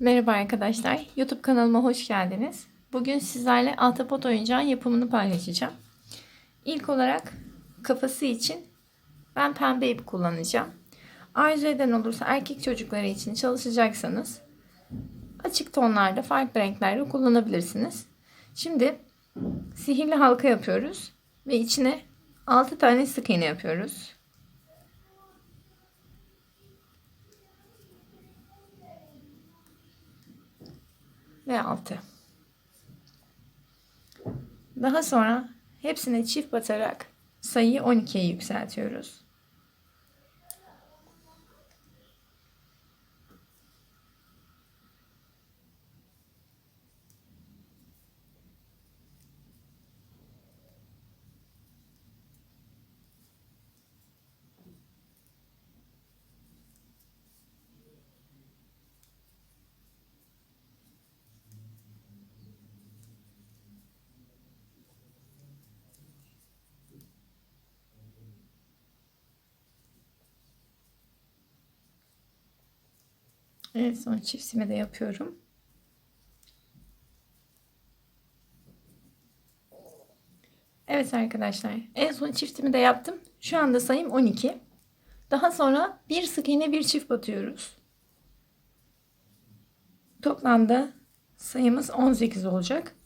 Merhaba arkadaşlar. YouTube kanalıma hoş geldiniz. Bugün sizlerle ahtapot oyuncağın yapımını paylaşacağım. İlk olarak kafası için ben pembe ip kullanacağım. Arzu eden olursa erkek çocukları için çalışacaksanız açık tonlarda farklı renklerde kullanabilirsiniz. Şimdi sihirli halka yapıyoruz ve içine 6 tane sık iğne yapıyoruz. Ve 6. Daha sonra hepsine çift batarak sayıyı 12'ye yükseltiyoruz. Evet son çiftimi de yapıyorum. Evet arkadaşlar en son çiftimi de yaptım. Şu anda sayım 12. Daha sonra bir sık iğne bir çift batıyoruz. Toplamda sayımız 18 olacak.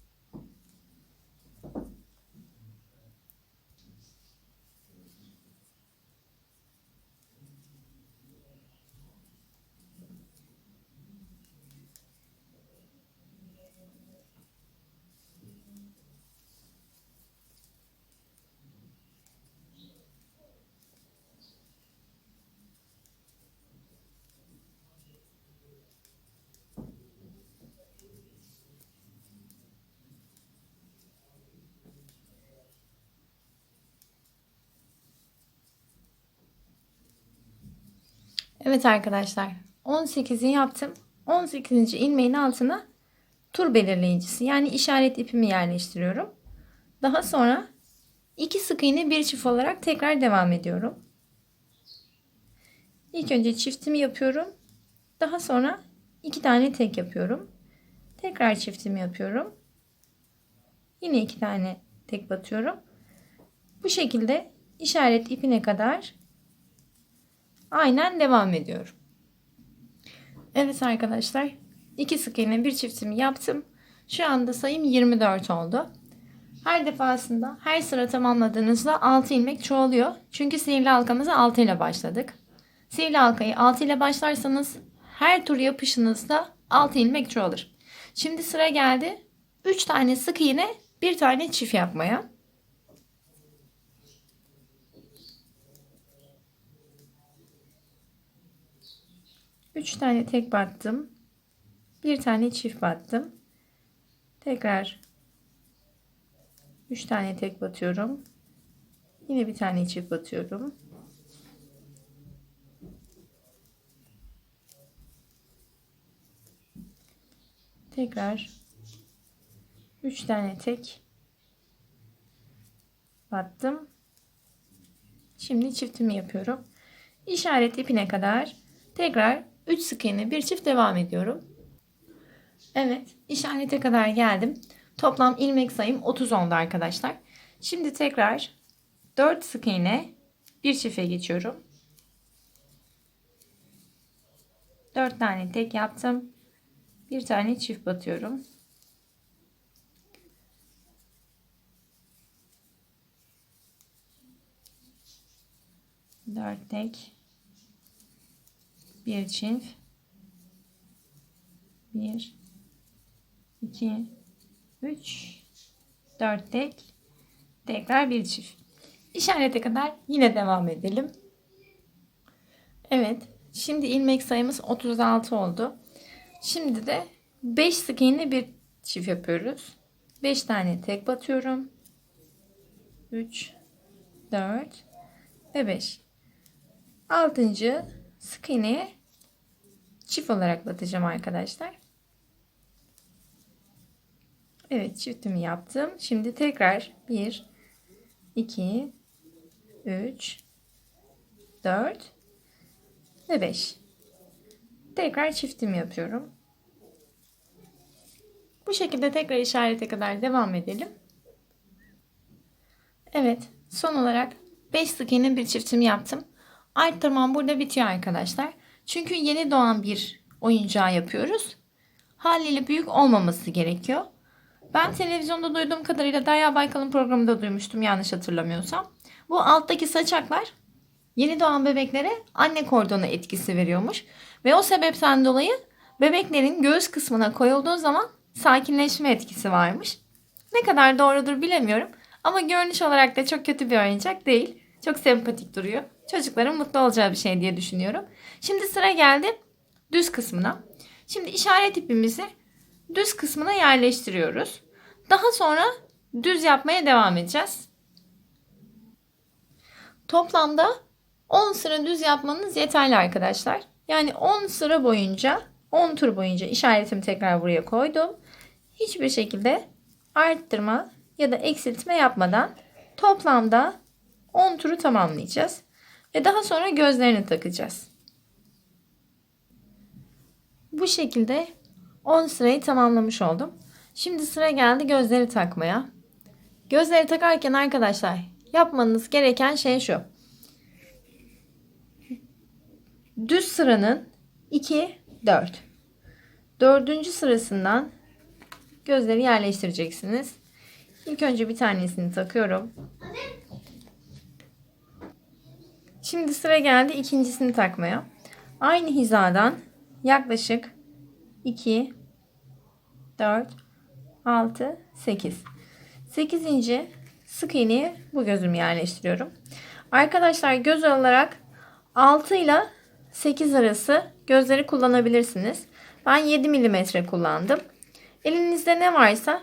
Evet arkadaşlar 18'i yaptım. 18. ilmeğin altına tur belirleyicisi yani işaret ipimi yerleştiriyorum. Daha sonra iki sık iğne bir çift olarak tekrar devam ediyorum. İlk önce çiftimi yapıyorum. Daha sonra iki tane tek yapıyorum. Tekrar çiftimi yapıyorum. Yine iki tane tek batıyorum. Bu şekilde işaret ipine kadar aynen devam ediyorum. Evet arkadaşlar iki sık iğne bir çiftimi yaptım. Şu anda sayım 24 oldu. Her defasında her sıra tamamladığınızda 6 ilmek çoğalıyor. Çünkü sihirli halkamıza 6 ile başladık. Sihirli halkayı 6 ile başlarsanız her tur yapışınızda 6 ilmek çoğalır. Şimdi sıra geldi 3 tane sık iğne bir tane çift yapmaya. Üç tane tek battım. Bir tane çift battım. Tekrar 3 tane tek batıyorum. Yine bir tane çift batıyorum. Tekrar 3 tane tek battım. Şimdi çiftimi yapıyorum. İşaret ipine kadar tekrar 3 sık iğne bir çift devam ediyorum. Evet, işarete kadar geldim. Toplam ilmek sayım 30 oldu arkadaşlar. Şimdi tekrar 4 sık iğne bir çifte geçiyorum. 4 tane tek yaptım. Bir tane çift batıyorum. Dört tek. Bir çift. Bir. iki, üç, dört tek. Tekrar bir çift. İşarete kadar yine devam edelim. Evet. Şimdi ilmek sayımız 36 oldu. Şimdi de 5 sık iğne bir çift yapıyoruz. 5 tane tek batıyorum. 3 4 ve 5. 6. sık iğneye çift olarak batacağım arkadaşlar. Evet çiftimi yaptım. Şimdi tekrar 1 2 3 4 ve 5. Tekrar çiftimi yapıyorum. Bu şekilde tekrar işarete kadar devam edelim. Evet, son olarak 5 sık iğne bir çiftimi yaptım. Arttırmam burada bitiyor arkadaşlar. Çünkü yeni doğan bir oyuncağı yapıyoruz. Haliyle büyük olmaması gerekiyor. Ben televizyonda duyduğum kadarıyla Derya Baykal'ın programında duymuştum yanlış hatırlamıyorsam. Bu alttaki saçaklar yeni doğan bebeklere anne kordonu etkisi veriyormuş. Ve o sebepten dolayı bebeklerin göğüs kısmına koyulduğu zaman sakinleşme etkisi varmış. Ne kadar doğrudur bilemiyorum. Ama görünüş olarak da çok kötü bir oyuncak değil. Çok sempatik duruyor. Çocukların mutlu olacağı bir şey diye düşünüyorum. Şimdi sıra geldi düz kısmına. Şimdi işaret ipimizi düz kısmına yerleştiriyoruz. Daha sonra düz yapmaya devam edeceğiz. Toplamda 10 sıra düz yapmanız yeterli arkadaşlar. Yani 10 sıra boyunca 10 tur boyunca işaretimi tekrar buraya koydum. Hiçbir şekilde arttırma ya da eksiltme yapmadan toplamda 10 turu tamamlayacağız. Ve daha sonra gözlerini takacağız. Bu şekilde 10 sırayı tamamlamış oldum. Şimdi sıra geldi gözleri takmaya. Gözleri takarken arkadaşlar yapmanız gereken şey şu. Düz sıranın 2, 4. Dördüncü sırasından gözleri yerleştireceksiniz. İlk önce bir tanesini takıyorum. Şimdi sıra geldi ikincisini takmaya. Aynı hizadan yaklaşık 2, 4, 6, 8. 8. sık iğneyi bu gözümü yerleştiriyorum. Arkadaşlar göz olarak 6 ile 8 arası gözleri kullanabilirsiniz. Ben 7 mm kullandım. Elinizde ne varsa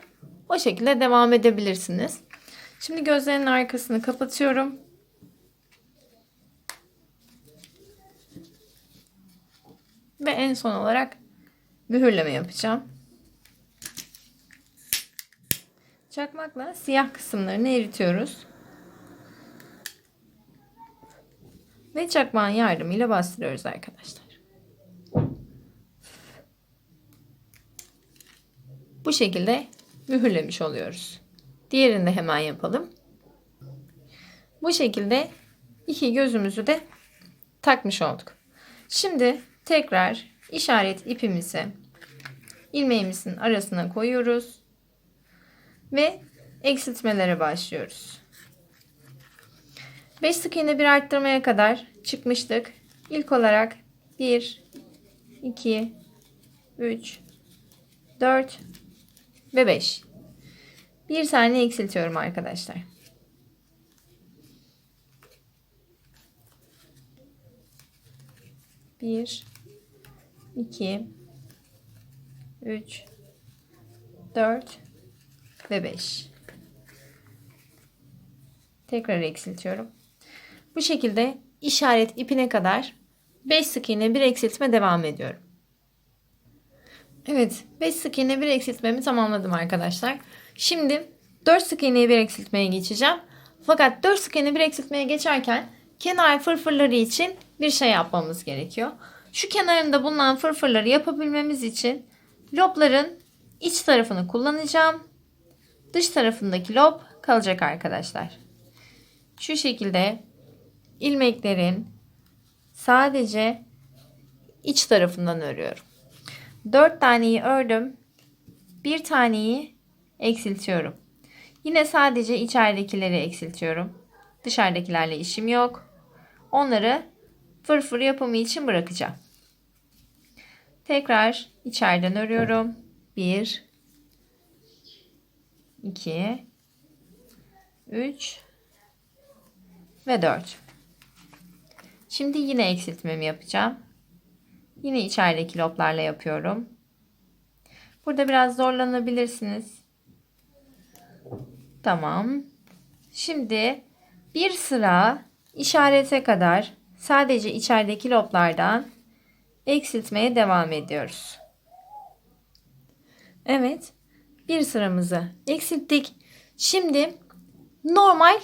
o şekilde devam edebilirsiniz. Şimdi gözlerin arkasını kapatıyorum. Ve en son olarak mühürleme yapacağım. Çakmakla siyah kısımlarını eritiyoruz. Ve çakmağın yardımıyla bastırıyoruz arkadaşlar. Bu şekilde mühürlemiş oluyoruz. Diğerini de hemen yapalım. Bu şekilde iki gözümüzü de takmış olduk. Şimdi tekrar işaret ipimizi ilmeğimizin arasına koyuyoruz ve eksiltmelere başlıyoruz. 5 sık iğne bir arttırmaya kadar çıkmıştık. İlk olarak 1 2 3 4 ve 5. Bir tane eksiltiyorum arkadaşlar. Bir, iki, üç, dört ve beş. Tekrar eksiltiyorum. Bu şekilde işaret ipine kadar 5 sık iğne bir eksiltme devam ediyorum. Evet 5 sık iğne bir eksiltmemi tamamladım arkadaşlar. Şimdi 4 sık iğneyi bir eksiltmeye geçeceğim. Fakat 4 sık iğne bir eksiltmeye geçerken kenar fırfırları için bir şey yapmamız gerekiyor. Şu kenarında bulunan fırfırları yapabilmemiz için lobların iç tarafını kullanacağım. Dış tarafındaki lob kalacak arkadaşlar. Şu şekilde ilmeklerin sadece iç tarafından örüyorum. 4 taneyi ördüm. Bir taneyi eksiltiyorum. Yine sadece içeridekileri eksiltiyorum. Dışarıdakilerle işim yok. Onları fırfır yapımı için bırakacağım. Tekrar içeriden örüyorum. 1 2 3 ve 4. Şimdi yine eksiltmemi yapacağım. Yine içerideki loblarla yapıyorum. Burada biraz zorlanabilirsiniz. Tamam. Şimdi bir sıra işarete kadar sadece içerideki loblardan eksiltmeye devam ediyoruz. Evet. Bir sıramızı eksilttik. Şimdi normal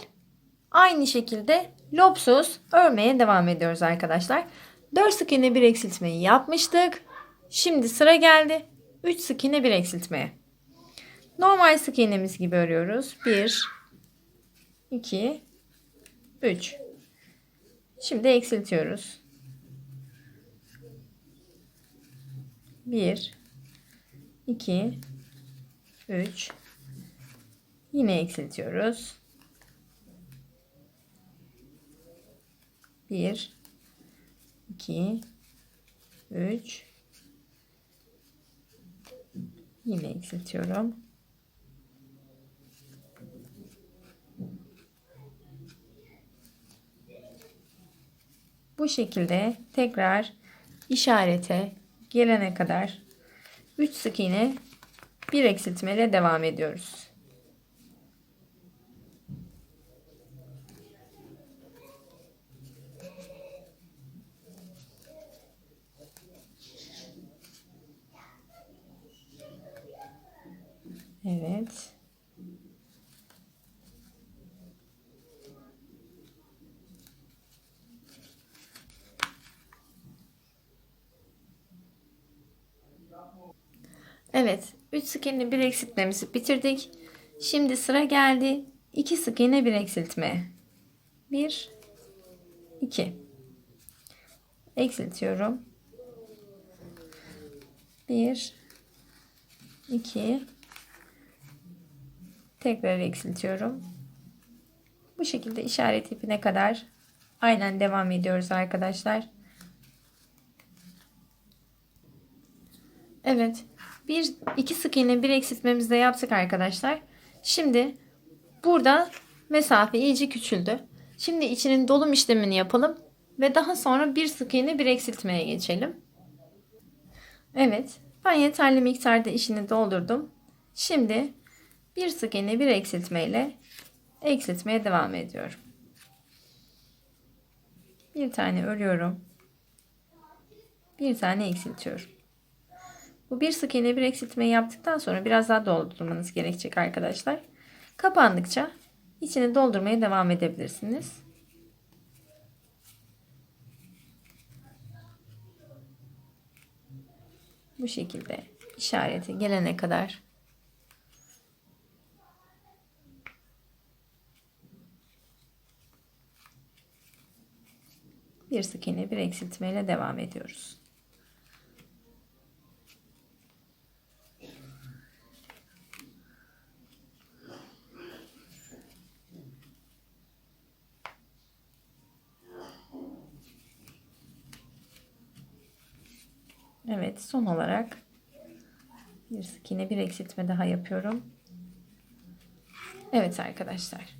aynı şekilde lobsuz örmeye devam ediyoruz arkadaşlar. 4 sık iğne bir eksiltmeyi yapmıştık. Şimdi sıra geldi 3 sık iğne bir eksiltmeye. Normal sık iğnemiz gibi örüyoruz. 1 2 3 Şimdi eksiltiyoruz. 1 2 3 Yine eksiltiyoruz. 1 2 3 Yine eksiltiyorum. Bu şekilde tekrar işarete gelene kadar 3 sık iğne bir eksiltmeyle devam ediyoruz. Evet. Evet. 3 sık iğne bir eksiltmemizi bitirdik. Şimdi sıra geldi. 2 sık iğne bir eksiltme. 1 2 Eksiltiyorum. 1 2 Tekrar eksiltiyorum. Bu şekilde işaret ipine kadar aynen devam ediyoruz arkadaşlar. Evet. Bir, iki sık iğne bir eksiltmemizi de yaptık arkadaşlar. Şimdi burada mesafe iyice küçüldü. Şimdi içinin dolum işlemini yapalım. Ve daha sonra bir sık iğne bir eksiltmeye geçelim. Evet. Ben yeterli miktarda işini doldurdum. Şimdi bir sık iğne bir eksiltme ile eksiltmeye devam ediyorum. Bir tane örüyorum. Bir tane eksiltiyorum. Bu bir sık iğne bir eksiltmeyi yaptıktan sonra biraz daha doldurmanız gerekecek arkadaşlar. Kapandıkça içini doldurmaya devam edebilirsiniz. Bu şekilde işareti gelene kadar bir sık iğne bir eksiltmeyle devam ediyoruz. Evet son olarak bir sık iğne bir eksiltme daha yapıyorum. Evet arkadaşlar.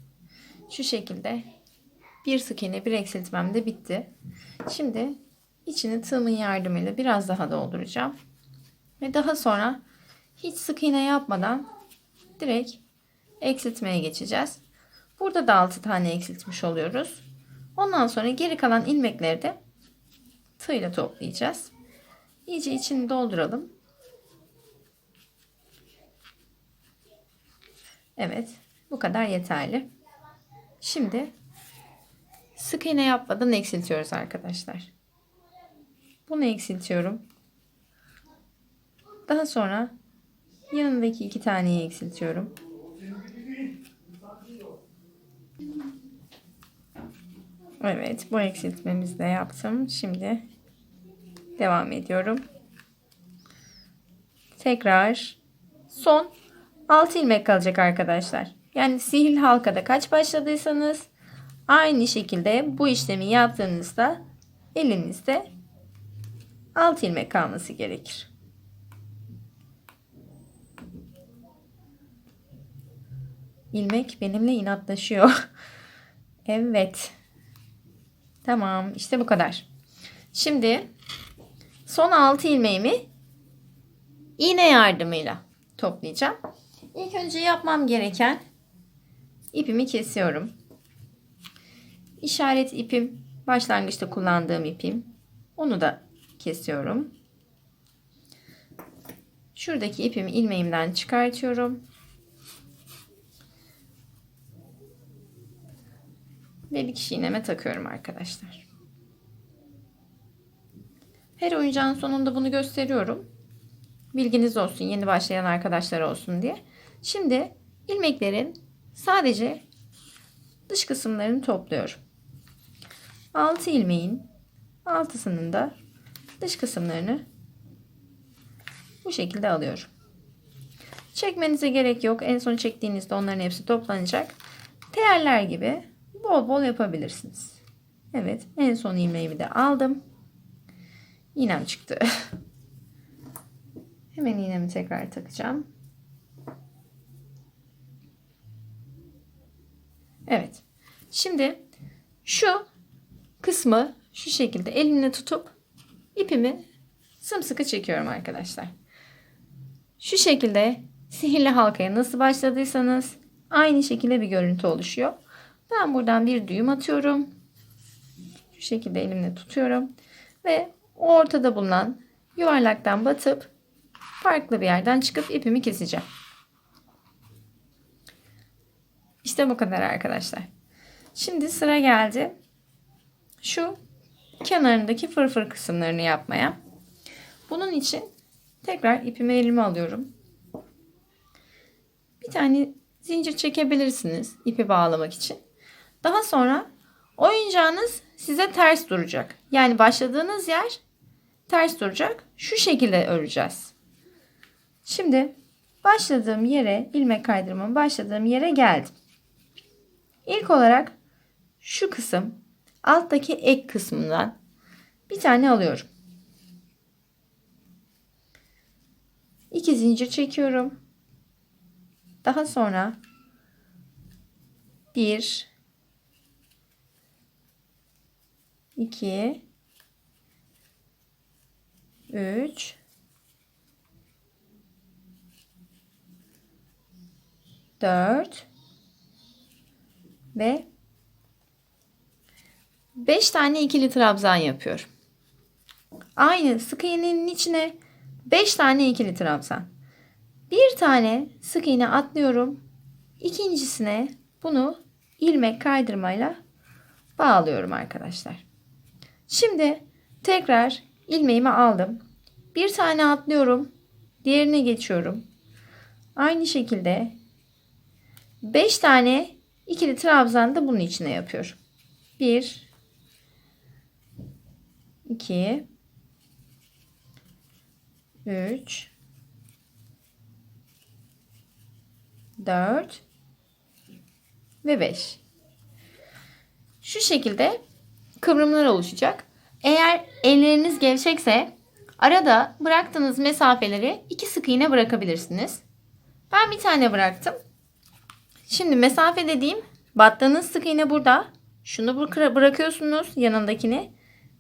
Şu şekilde bir sık iğne bir eksiltmem de bitti. Şimdi içini tığımın yardımıyla biraz daha dolduracağım. Ve daha sonra hiç sık iğne yapmadan direkt eksiltmeye geçeceğiz. Burada da 6 tane eksiltmiş oluyoruz. Ondan sonra geri kalan ilmekleri de tığ ile toplayacağız. İyice içini dolduralım. Evet, bu kadar yeterli. Şimdi sık iğne yapmadan eksiltiyoruz arkadaşlar. Bunu eksiltiyorum. Daha sonra yanındaki iki taneyi eksiltiyorum. Evet, bu eksiltmemizi de yaptım. Şimdi devam ediyorum. Tekrar son 6 ilmek kalacak arkadaşlar. Yani sihirli halkada kaç başladıysanız aynı şekilde bu işlemi yaptığınızda elinizde 6 ilmek kalması gerekir. İlmek benimle inatlaşıyor. evet. Tamam işte bu kadar. Şimdi son 6 ilmeğimi iğne yardımıyla toplayacağım. İlk önce yapmam gereken ipimi kesiyorum. İşaret ipim başlangıçta kullandığım ipim. Onu da kesiyorum. Şuradaki ipimi ilmeğimden çıkartıyorum. Ve bir kişi iğneme takıyorum arkadaşlar. Her oyuncağın sonunda bunu gösteriyorum. Bilginiz olsun yeni başlayan arkadaşlar olsun diye. Şimdi ilmeklerin sadece dış kısımlarını topluyorum. 6 ilmeğin altısının da dış kısımlarını bu şekilde alıyorum. Çekmenize gerek yok. En son çektiğinizde onların hepsi toplanacak. Teyeller gibi bol bol yapabilirsiniz. Evet en son ilmeğimi de aldım. İğnem çıktı. Hemen iğnemi tekrar takacağım. Evet. Şimdi şu kısmı şu şekilde elimle tutup ipimi sımsıkı çekiyorum arkadaşlar. Şu şekilde sihirli halkaya nasıl başladıysanız aynı şekilde bir görüntü oluşuyor. Ben buradan bir düğüm atıyorum. Şu şekilde elimle tutuyorum ve ortada bulunan yuvarlaktan batıp farklı bir yerden çıkıp ipimi keseceğim. İşte bu kadar arkadaşlar. Şimdi sıra geldi. Şu kenarındaki fırfır kısımlarını yapmaya. Bunun için tekrar ipimi elime alıyorum. Bir tane zincir çekebilirsiniz ipi bağlamak için. Daha sonra oyuncağınız size ters duracak. Yani başladığınız yer ters duracak. Şu şekilde öreceğiz. Şimdi başladığım yere ilmek kaydırmamın başladığım yere geldim. İlk olarak şu kısım alttaki ek kısmından bir tane alıyorum. İki zincir çekiyorum. Daha sonra bir, iki, üç, dört ve 5 tane ikili trabzan yapıyorum. Aynı sık iğnenin içine 5 tane ikili trabzan. Bir tane sık iğne atlıyorum. İkincisine bunu ilmek kaydırmayla bağlıyorum arkadaşlar. Şimdi tekrar ilmeğimi aldım. Bir tane atlıyorum. Diğerine geçiyorum. Aynı şekilde 5 tane ikili trabzan da bunun içine yapıyorum. 1 2 3 4 ve 5. Şu şekilde kıvrımlar oluşacak. Eğer elleriniz gevşekse arada bıraktığınız mesafeleri iki sık iğne bırakabilirsiniz. Ben bir tane bıraktım. Şimdi mesafe dediğim battığınız sık iğne burada. Şunu bırakıyorsunuz yanındakini.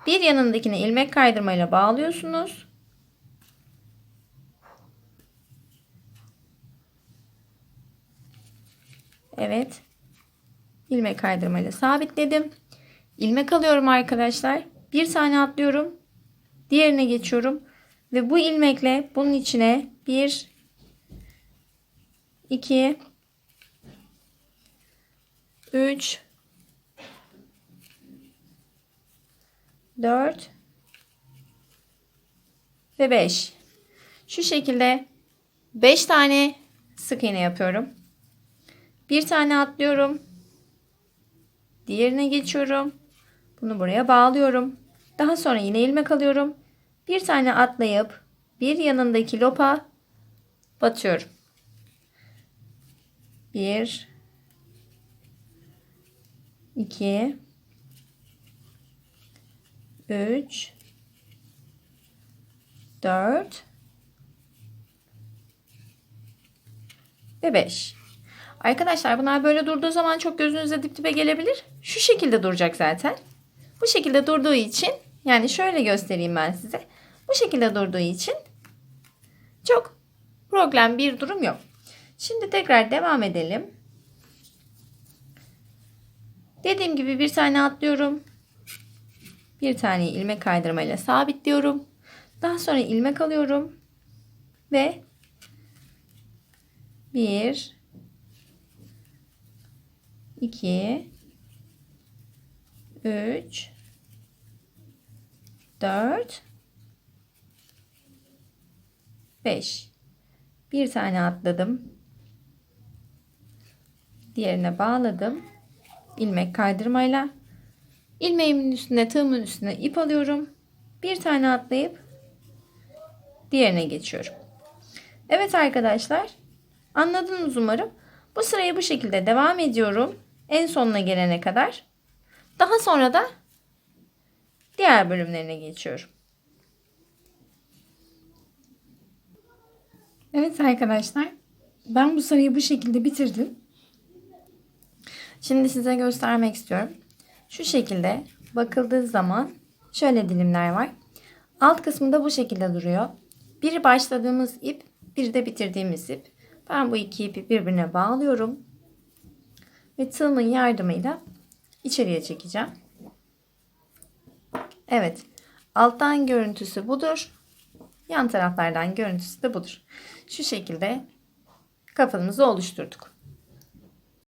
Bir yanındakini ilmek kaydırmayla bağlıyorsunuz. Evet. İlmek kaydırmayla sabitledim. İlmek alıyorum arkadaşlar. Bir tane atlıyorum. Diğerine geçiyorum. Ve bu ilmekle bunun içine bir, iki, üç, 4 ve 5. Şu şekilde 5 tane sık iğne yapıyorum. Bir tane atlıyorum. Diğerine geçiyorum. Bunu buraya bağlıyorum. Daha sonra yine ilmek alıyorum. Bir tane atlayıp bir yanındaki lopa batıyorum. 1 2 3 4 ve 5. Arkadaşlar bunlar böyle durduğu zaman çok gözünüze dip dibe gelebilir. Şu şekilde duracak zaten. Bu şekilde durduğu için yani şöyle göstereyim ben size. Bu şekilde durduğu için çok problem bir durum yok. Şimdi tekrar devam edelim. Dediğim gibi bir tane atlıyorum. Bir tane ilmek kaydırmayla sabitliyorum. Daha sonra ilmek alıyorum. Ve 1 2 3 4 5 bir tane atladım. Diğerine bağladım. ilmek kaydırmayla. ilmeğimin üstüne tığımın üstüne ip alıyorum. Bir tane atlayıp diğerine geçiyorum. Evet arkadaşlar anladınız umarım. Bu sırayı bu şekilde devam ediyorum. En sonuna gelene kadar. Daha sonra da diğer bölümlerine geçiyorum. Evet arkadaşlar ben bu sırayı bu şekilde bitirdim. Şimdi size göstermek istiyorum. Şu şekilde bakıldığı zaman şöyle dilimler var. Alt kısmında bu şekilde duruyor. Biri başladığımız ip, biri de bitirdiğimiz ip. Ben bu iki ipi birbirine bağlıyorum. Ve tığımın yardımıyla içeriye çekeceğim. Evet. Alttan görüntüsü budur. Yan taraflardan görüntüsü de budur. Şu şekilde kafamızı oluşturduk.